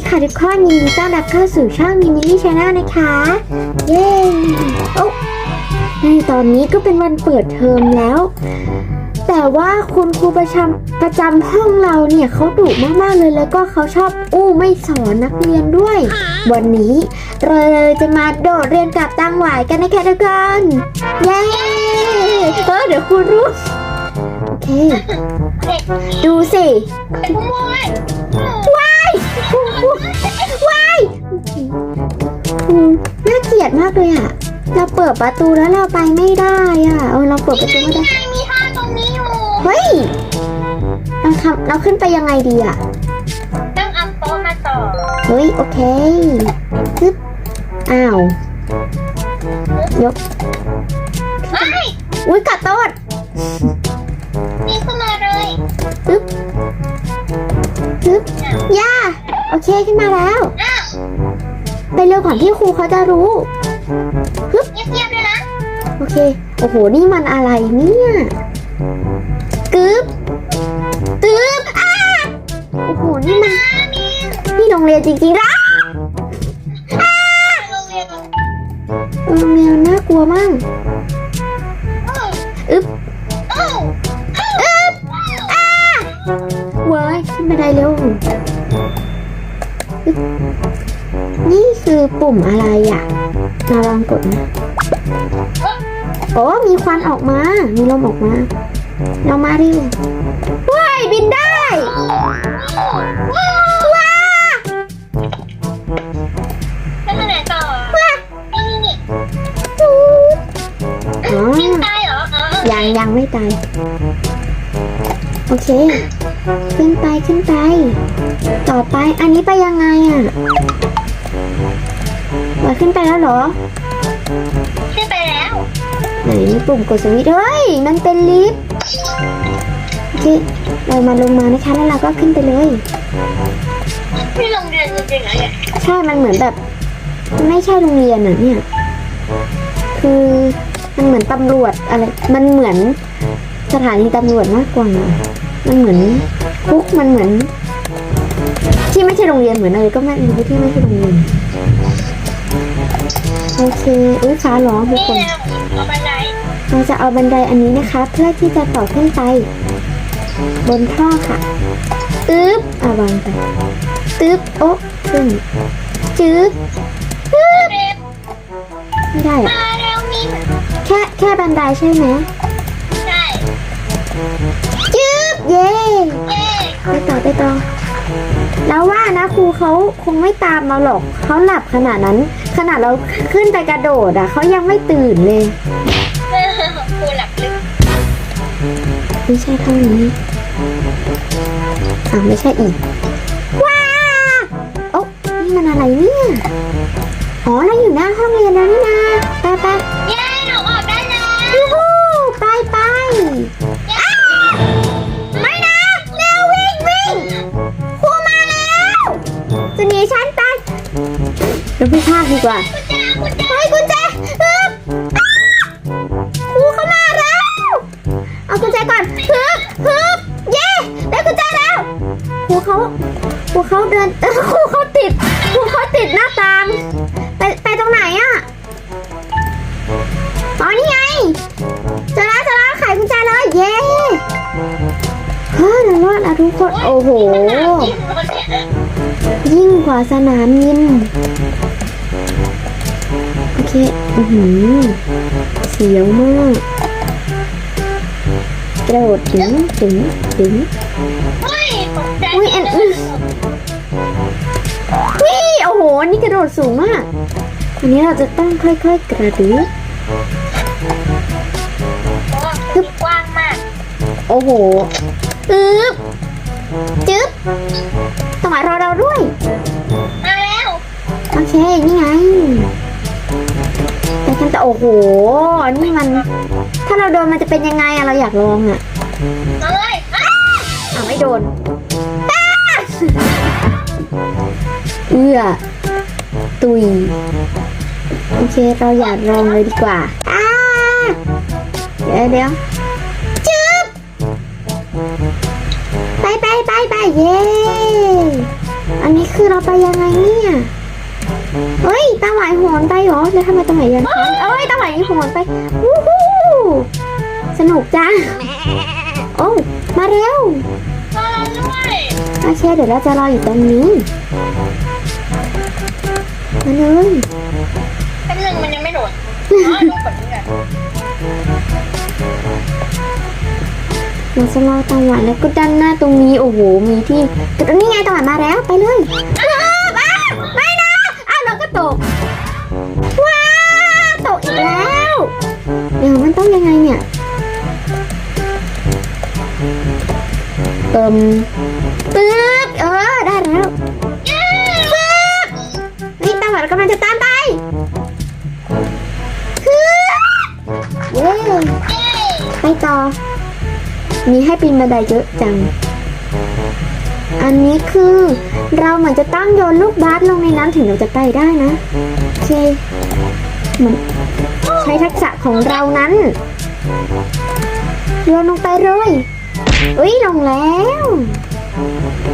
ดีค่ะทุกคนยินดีต้อนรับเข้าสู่ช่องมิมิลี่ชาแนลนะคะ เย้โอ้ในตอนนี้ก็เป็นวันเปิดเทอมแล้ว แต่ว่าคุณครูประจำประจำห้องเราเนี่ยเขาดุมากๆเลยแล้วก็เขาชอบอู้ไม่สอนนักเรียนด้วย วันนี้เราเลยจะมาโดดเรียนกับตังหวายกันนะคะทุกคนเย้เออเดี๋ยวครูรู้โอเคดูสิขโมยว้าย ว้ายอืมน่าเกลียดมากเลยอะเราเปิดประตูแล้วเราไปไม่ได้อะเออเราเปิดประตูไม่ได้นี่มีท่าตรงนี้อยู่ เฮ้ย เราทำเราขึ้นไปยังไงดีอะต้องเอาโต๊ะมาต่อเฮ้ย โอเคซึบอ้าว ยกเฮ้ยอุ้ยกัดโต๊ด โอเคขึ้นมาแล้วอ้าวไปเร็วก่อนที่ครูเขาจะรู้เงียบๆเลยนะ โอเค โอ้โห นี่มันอะไรเนี่ย กึ๊บกึ๊บอ้าโอ้โห นี่มันนี่โรงเรียนจริงๆนะโรงเรียนโรงเรียนน่ากลัวมากอึ๊บเอ้าอึ๊บอ้าว้ายขึ้นบันไดเร็วอึ๊บ นี่คือปุ่มอะไรอะเราลองกดนะโอ้มีควันออกมา มีลมออกมา เรามาเร็วว้ายบินได้ว้าแล้วไปไหนต่อว้านี่นี่นี่อ๋อวิ่งตายเหรออ๋อยังยังไม่ตาย โอเค ขึ้นไปขึ้นไป ต่อไปอันนี้ไปยังไงอะว่าขึ้นไปแล้วเหรอ ขึ้นไปแล้วไหนมีปุ่มกดสวิตช์เฮ้ยมันเป็นลิฟต์โอเคเรามาลงมานะคะแล้วเราก็ขึ้นไปเลยที่โรงเรียนจริงๆเหรอเนี่ยใช่มันเหมือนแบบไม่ใช่โรงเรียนอะเนี่ย คือมันเหมือนตำรวจอะไรมันเหมือนสถานีตำรวจมากกว่ามันเหมือน คุกมันเหมือน ที่ไม่ใช่โรงเรียนเหมือนอะไรก็ไม่รู้ที่ไม่ใช่โรงเรียนโอเคอุ้ยฟ้าร้องทุกนี่คนนะเอาบันไดเราจะเอาบันไดอันนี้นะคะ เพื่อที่จะต่อขึ้นไป บนท่อค่ะตึ๊บอะวางไปตึ๊บโอ๊ะขึ้นจึ๊บตึ๊บเร็วไม่ได้อะมาเร็วมินแค่แค่บันไดใช่ไหมใช่จึ๊บ เย้เย้ไปต่อไปต่อแล้วว่านะครูเขาคงไม่ตามมาหรอกเขาหลับขนาดนั้น ขนาดเราขึ้นไปกระโดดอะเขายังไม่ตื่นเลยครูหลับลึกไม่ใช่เท่านี้อ่าไม่ใช่อีกว้าโอ๊ะนี่มันอะไรเนี่ยอ๋อเราอยู่หน้าห้องเรียนแล้วนี่นะไปไป เราไปพากดีกว่าคุณจ้าคุณจ้าเฮ้ยกุญแจฮึบอ้าครูเข้ามาแล้ว เอากุญแจก่อนฮึบฮึบเย้ได้กุญแจแล้วครูเขาครูเขาเดินเออครูเขาติดครูเขาติดหน้าต่างไปไปตรงไหนอะอ๋อนี่ไงเจอแล้วเจอแล้วไขกุญแจเลยเย้เฮ้ยเรารอดแล้วทุกคนโอ้โหยิ่งกว่าสนามยิ เสียวมากกระโดดถึงถึงถึงเฮ้ยตกใจอุ๊ยอันอื้อวิโอ้โห นี่กระโดดสูงมากอันนี้เราจะต้องค่อยๆกระดือคือกว้างมาก โอ้โหอึ๊บจึ๊บต้องมารอเราด้วย มาแล้ว โอเค นี่ไง แต่กันแต่โอ้โห นี่มัน ถ้าเราโดนมันจะเป็นยังไงอะเราอยากลองอะมาเลยอ้าอะไม่โดนอ้าเอื้อ ตุย โอเค เราอยากลองเลยดีกว่าอ้าเดี๋ยวเดี๋ยวจึ๊บไปไปไปไปเย้ อันนี้คือเราไปยังไงเนี่ย เฮ้ยตาหวายโหนไปเหรอแล้วทำไมตาหวายยังค้างเอ้ยตาหวายโหนไปวู้ฮู้สนุกจังโอ้มาเร็วรอเราด้วยโอเคเดี๋ยวเราจะรออยู่ตรงนี้มาเลยแป๊บนึงมันยังไม่โดดอ๋อดูก่อนดูก่อนเราจะรอตาหวานแล้วก็ด้านหน้าตรงนี้โอ้โหมีที่แต่ตรงนี้ไงตาหวานมาแล้วไปเลย เดี๋ยวมันต้องยังไงเนี่ย เติมปึ๊บเออ ได้แล้วปึ๊บนี่ตาหวานกำลังจะตามไปเย้ยไปต่อ มีให้ปีนบันไดเยอะจัง อันนี้คือเราเหมือนจะตั้งโยนลูกบาสลงในน้ำถึงเราจะไปได้นะ โอเค เหมือน ช้ทักษะของเรานั้นโยนลงไปเลยอุ้ยลงแล้ว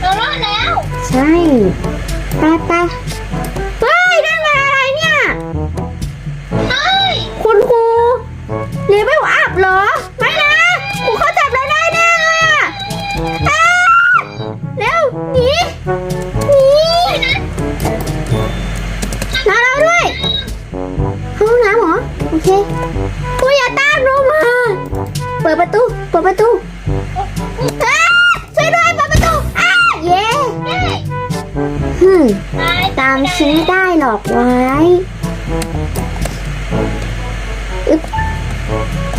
เรารอดแล้ว ใช่ไปไป ตามฉันไม่ได้หรอกไว้อึ๊บ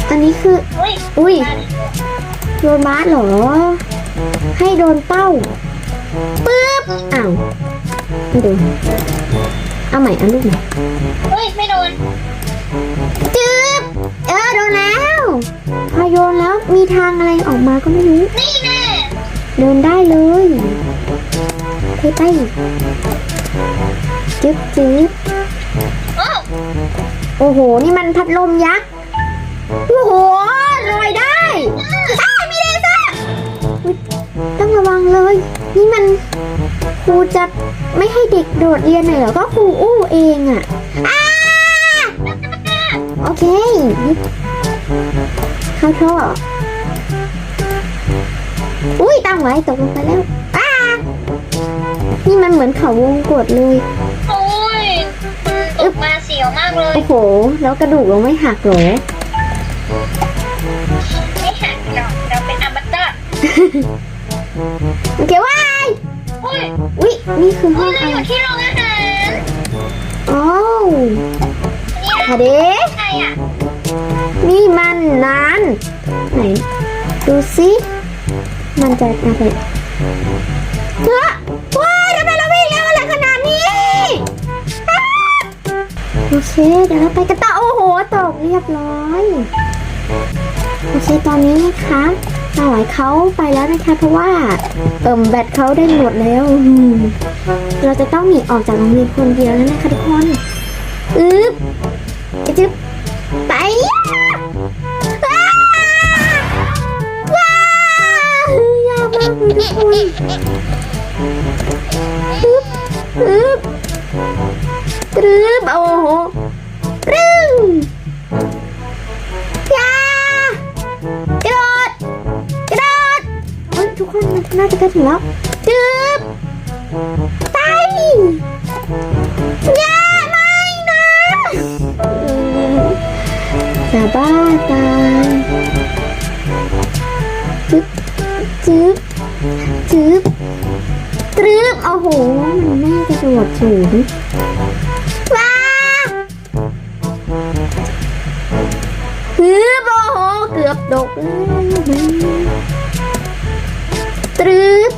อันนี้คือเฮ้ยอุ้ยมาดิโดนบาสเหรอ ให้โดนเป้า ปึ๊บ อ้าว ไม่โดน เอาใหม่เอาลูกใหม่เฮ้ย ไม่โดนจึ๊บ เออ โดนแล้ว พอโยนแล้วมีทางอะไรออกมาก็ไม่รู้ นี่แน่เดินได้เลยไปไป จึ๊บจึ๊บโอ้โอ้โห นี่มันพัดลมยักษ์ โอ้โหลอยได้อ้าวมีเลเซอร์อุ๊ยต้องระวังเลย นี่มันครูจะไม่ให้เด็กโดดเรียนหน่อยเหรอ ก็ครูอู้เองอะอ้าโอเค เข้าท่ออุ้ยตั้งไว้ตกลงไปแล้วอ้า นี่มันเหมือนเขาวงกดเลย โอ้ยตกมาเสียวมากเลย โอ้โห แล้วกระดูกเราไม่หักเหรอ ไม่หักหรอกเราเป็นอมตะโอเคว้ายอุ้ยอุ้ยนี่คือห้อุ้อยงเราอะอไรยู่ที่โรงอาหารอ้าวนี่ฮะเด็ใครอะนี่มันนานไหน ดูสิ มันจะอะไรเฮ้ยว้ายทำไมเรา โอเคเดี๋ยวเราไปกันต่อโอ้โหตกเรียบร้อยโอเคตอนนี้นะคะสาวายเขาไปแล้วนะคะ เพราะว่าเอิ่มแบตเขาได้หมดแล้วเราจะต้องหนีออกจากโรงเรียนคนเดียวแล้วนะคะทุกคนอึ๊บจึ๊บไปว้าวว้าวยากมากเลยทุกคนอึ๊บอึ๊บ ตรึบโอ้โหปรึ้งยากระโดดกระโดดเฮ้ยทุกคนน่าจะใกล้ถึงแล้วจึ๊บไปยาไม่นะจะบ้าตายจึ๊บจึ๊บจึ๊บตรึบโอ้โหมันไม่กระโดดสูง ตรึบ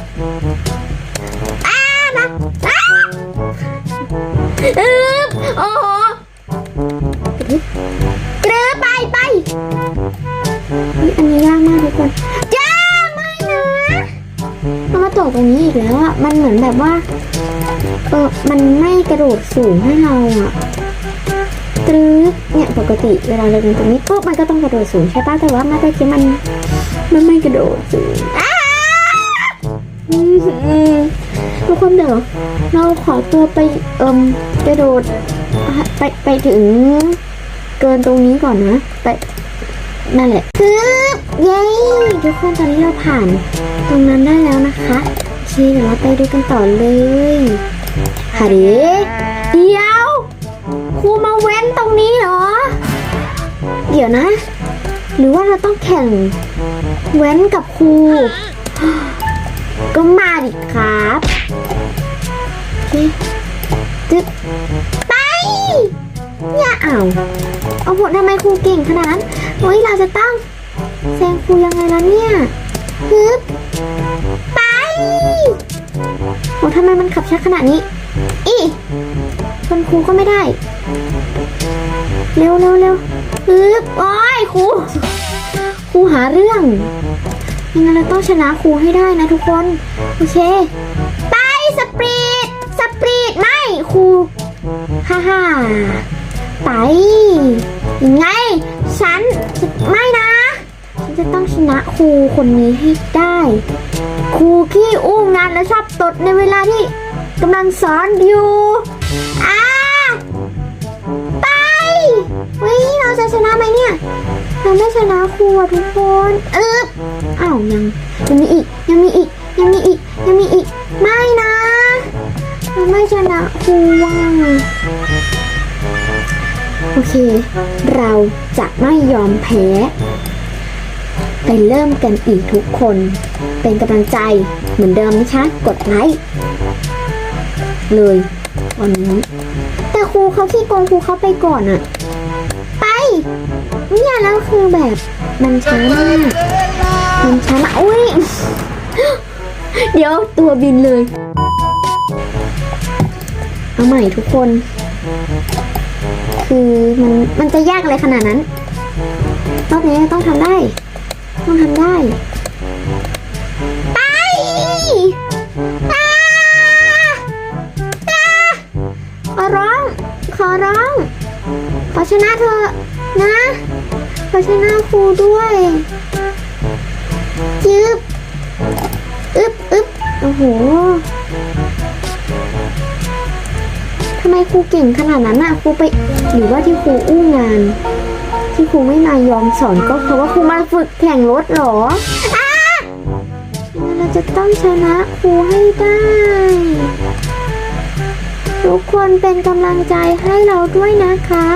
อ้านะอ้าอึบโอ้โหตรึบตรึบไปไปเฮ้ยอันนี้ยากมากทุกคนจ้าไม่นะมันมาตกตรงนี้อีกแล้วอะ มันเหมือนแบบว่า เออ มันไม่กระโดดสูงให้เราอะตรึบเนี่ยปกติเวลาเราเดินตรงนี้ปุ๊บมันก็ต้องกระโดดสูงใช่ป่ะแต่ว่ามาตะกี้มัน มันไม่กระโดดสูงอ้าอืมทุกคนเดี๋ยวเราขอตัวไปเอิมกระโดดไปไปถึงเกินตรงนี้ก่อนนะ ไปนั่นแหละคือเย้ทุกคนตอนนี้เราผ่าน ตรงนั้นได้แล้วนะคะโอเคเดี๋ยวเราไปดูกันต่อเลยค่ะเด็กเดี๋ยวครูมาเว้นตรงนี้เหรอ เดี๋ยวนะ หรือว่าเราต้องแข่งเว้นกับครู ก็มาดิครับโอเคจึ๊บไปอย่าเอาเอาหมดทำไมครูเก่งขนาดนั้นเฮ้ยเราจะต้องแซงครูยังไงล่ะเนี่ยฮึบไปโอ้ทำไมมันขับช้าขนาดนี้ อีคนครูก็ไม่ได้ เร็วเร็วเร็ว ฮึบโอ้ยครูครูหาเรื่องยังไงเราต้องชนะครูให้ได้นะทุกคน โอเค ไปสปรีดสปรีดไม่ครูฮ่าฮ่าไปยังไง ฉันไม่นะฉันจะต้องชนะครูคนนี้ให้ได้ครูขี้อู้งานและชอบตดในเวลาที่กำลังสอนอยู่ ฮ้ยเราจะชนะไหมเนี่ย เราไม่ชนะครูอะทุกคนเอ๊บอ้าวยังยังมีอีกยังมีอีกยังมีอีกยังมีอีก ไม่นะเราไม่ชนะครูว่ะโอเค เราจะไม่ยอมแพ้ ไปเริ่มกันอีกทุกคน เป็นกำลังใจเหมือนเดิมนะคะ กดไลค์เลยวันนี้แต่ครูเขาขี้โกงครูเขาไปก่อนอะ เนี่ยแล้วคือแบบมันช้ามากมันช้ามากอุ้ยเดี๋ยวตัวบินเลย เอาใหม่ทุกคน คือมันมันจะยากอะไรขนาดนั้นรอบนี้ต้องทำได้ ต้องทำได้ ไปอ่าอ่าขอร้อง ขอร้อง ขอชนะเธอนะ ขอชนะครูด้วยจึบอึบอึบโอ้โหทำไมครูเก่งขนาดนั้นน่ะครูไป หรือว่าที่ครูอู้งาน ที่ครูไม่มายอมสอนก็เพราะว่าครูมาฝึกแข่งรถเหรออ้างั้นเราจะต้องชนะครูให้ได้ ทุกคนเป็นกำลังใจให้เราด้วยนะคะ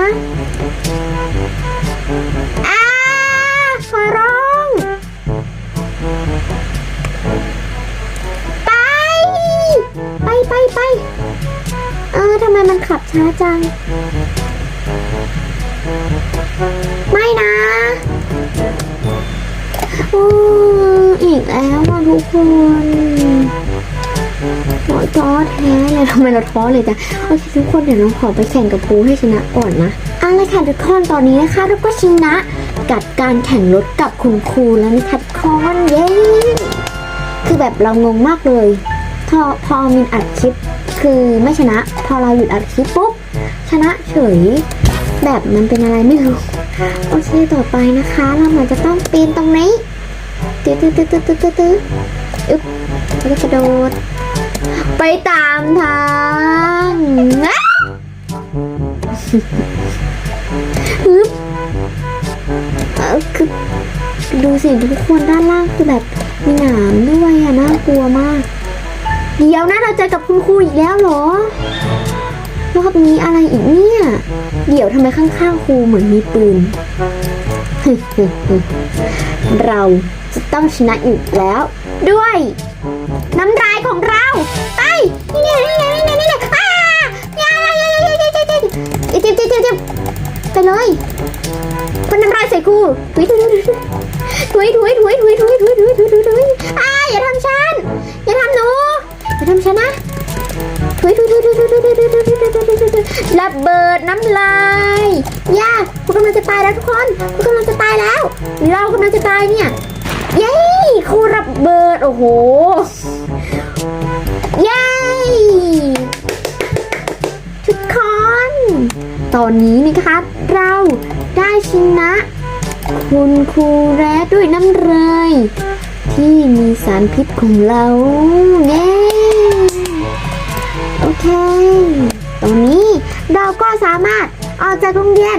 ไปไป เออทำไมมันขับช้าจัง ไม่นะโอ้อีกแล้วอะทุกคนโอ้ท้อแท้เลยทำไมเราท้อเลยจ้ะโอเคทุกคนเดี๋ยวเราขอไปแข่งกับครูให้ชนะก่อนนะเอาเลยค่ะทุกคนตอนนี้นะคะเราก็ชนะ กับการแข่งรถกับคุณครูแล้วนะคะทุกคนเย้คือแบบเรางงมากเลย พอพอมินอัดคลิปคือไม่ชนะ พอเราหยุดอัดคลิปปุ๊บชนะเฉย แบบมันเป็นอะไรไม่รู้โอเคต่อไปนะคะ เราเหมือนจะต้องปีนตรงนี้ตื้อตื้อตื้อตื้อตื้อตื้อตื้ออึ๊บแล้วก็กระโดด ไปตามทางอ้าวอึ๊บเออคือดูสิทุกคนด้านล่างคือแบบมีหนามด้วยอะน่ากลัวมาก เดี๋ยวนะเราเจอกับคุณครูอีกแล้วเหรอ รอบนี้อะไรอีกเนี่ย เดี๋ยวทำไมข้างๆครูเหมือนมีปืน เราจะต้องชนะอีกแล้ว ด้วย น้ำลายของเราไปนี่เนี่นี่นี่นี่นี่อ้าอย่าอย่าอย่าอย่าอย่าอย่าอย่าอย่าจิบจิบจิบจิบไปเลยพ่นน้ำลายใส่ครูถุยถุยถุยถุยถุยถุยถุยถุยถุยถุยถุยถุยถุยอ้าอย่าทำฉันอย่าทำหนู อย่าทำฉันะถุยถุยถุยถุยถุยถุยถุยถุยถุยถุยถุยถุยถุยถุยระเบิดน้ำลายย่าคุณกำลังจะตายแล้วทุกคนคุณกำลังจะตายแล้ว เรากำลังจะตายเนี่ยเย้ครูระเบิดโอ้โหเย้ทุกคนตอนนี้นะคะเราได้ชนะ คุณครูแร้ด้วยน้ำเลย ที่มีสารพิษของเราเย้ เคตอนนี้เราก็สามารถออกจากโรงเรียน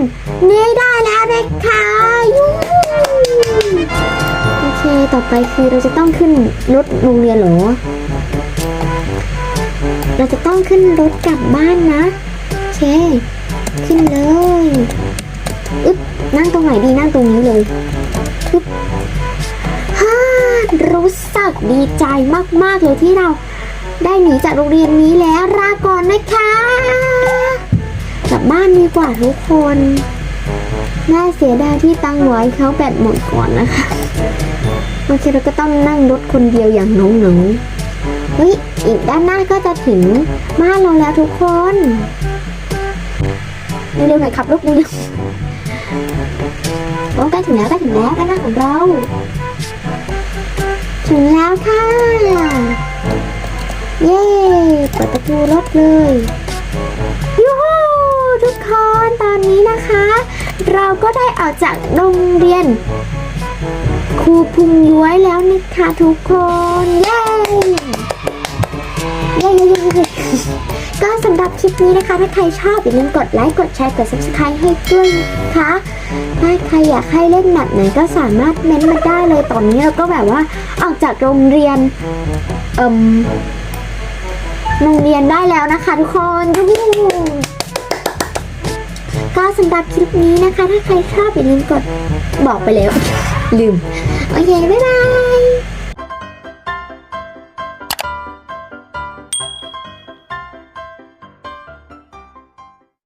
นี้ได้แล้วนะคะยูโอเค ต่อไปคือเราจะต้องขึ้นรถโรงเรียนหรอ เราจะต้องขึ้นรถกลับบ้านนะโอเค ขึ้นเลยอึ๊บนั่งตรงไหนดีนั่งตรงนี้เลยอึ๊บฮ่ารู้สึกดีใจมากๆเลยที่เรา ได้หนีจากโรงเรียนนี้แล้วลาก่อนนะคะกลับบ้านดีกว่าทุกคนน่าเสียดายที่ตั้งไว้เขาแบตหมดก่อนนะคะโอเคเราก็ต้องนั่งรถคนเดียวอย่างนงหนงๆเฮ้ยอีกด้านหน้าก็จะถึงบ้านเราแล้วทุกคนเร็วๆหน่อยขับรถเร็วๆโอ้ใกล้ถึงแล้วใกล้ถึงแล้วด้านหน้าของเรา ถึงแล้วค่ะ เย้เปิดประตูรถเลยยูฮูทุกคนตอนนี้นะคะ เราก็ได้ออกจากโรงเรียน ครูพุงย้วยแล้วนะคะทุกคนเย้เย้เย้เย้เย้ก็สำหรับคลิปนี้นะคะ ถ้าใครชอบอย่าลืมกดไลค์กดแชร์กด subscribe ให้ด้วยนะคะถ้าใครอยากให้เล่นแบบไหนก็สามารถเม้นต์มาได้เลยตอนนี้เราก็แบบว่าออกจากโรงเรียนเอ่ม โรงเรียนได้แล้วนะคะทุกคนยูก็สำหรับคลิปนี้นะคะ ถ้าใครชอบอย่าลืมกดบอกไปแล้ว ลืม โอเค บ๊ายบาย